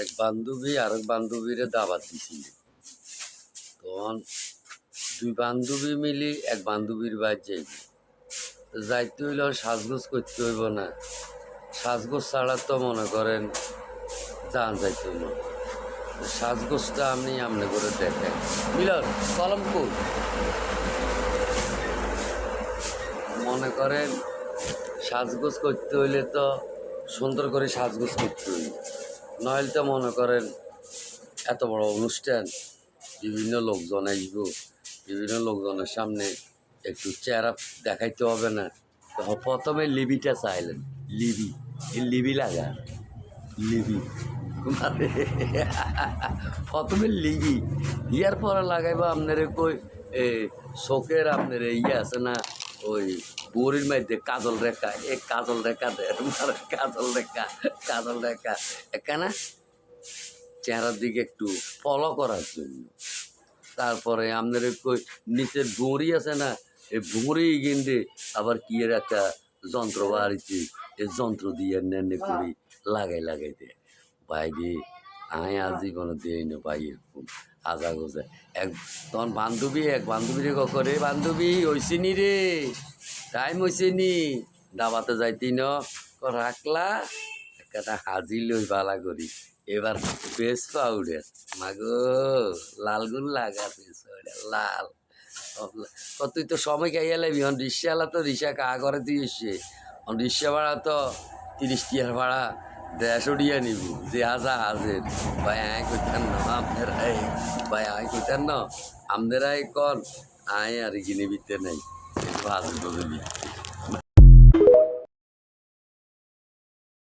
এক বান্ধবী আরেক বান্ধবীরে দাবাত দিছিল। তখন দুই বান্ধবী মিলি এক বান্ধবীর বাড়ি যাইব। যাইতে হইলে সাজগোজ করতে হইব না। সাজগোজ ছাড়া তো মনে করেন যান যাইতে হইল সাজগোজটা আপনি আমনে করে দেখেন মিলন, কলম মনে করেন সাজগোজ করতে হইলে তো সুন্দর করে সাজগোজ করতে হইবে নইলে তো মনে করেন এত বড় অনুষ্ঠান। বিভিন্ন লোকজন আসব, বিভিন্ন লোকজনের সামনে একটু চেহারা দেখাইতে হবে না। প্রথমে লিবিটা চাইলেন। লিবি, এই লিবি লাগা। লিবি। মানে প্রথমে লিবি। ইয়ার পরে লাগাইবো আপনার কই শোকের আপনার ইয়ে আছে না ওই বড়ির মধ্যে কাজল রেখা, এ কাজল রেখা দেয় কাজল রেখা কাজল রেখা। এখানে চেহারার দিকে একটু ফলো করার জন্য। তারপরে আপনার কই নিচের ভুঁড়ি আছে না, এই ভুঁড়ি গিন্দে আবার কি এর একটা যন্ত্র বাড়িতে এই যন্ত্র দিয়ে নেনে করি লাগাই লাগাই দেয় ভাই রে আয় আজ জীবনে দিয়ে না ভাই এরকম। আজা গোজা। এক তখন বান্ধবী, এক বান্ধবীরে করে, বান্ধবী, হইছে নি রে? টাইম হইছে নি? দাবাতে যাইতি ন। রাখলা একটা হাজির লই বালা করি। এবার পেস পাউডার মাগো লাল গুল লাগা লাল। তুই তো সময় খাইয়া লাবি হন রিক্সাওয়ালা তো রিক্সা কা করে তুই এসে? হন রিক্সা ভাড়া তো তিরিশ টিয়ার ভাড়া। দেড়শো নিব, যে হাজের। ভাই, আয় কইতেন না আপনারাই ভাই, আয় কইতেন না। আপনারাই কন, আয় আর কিনে বিতে নেই বদলি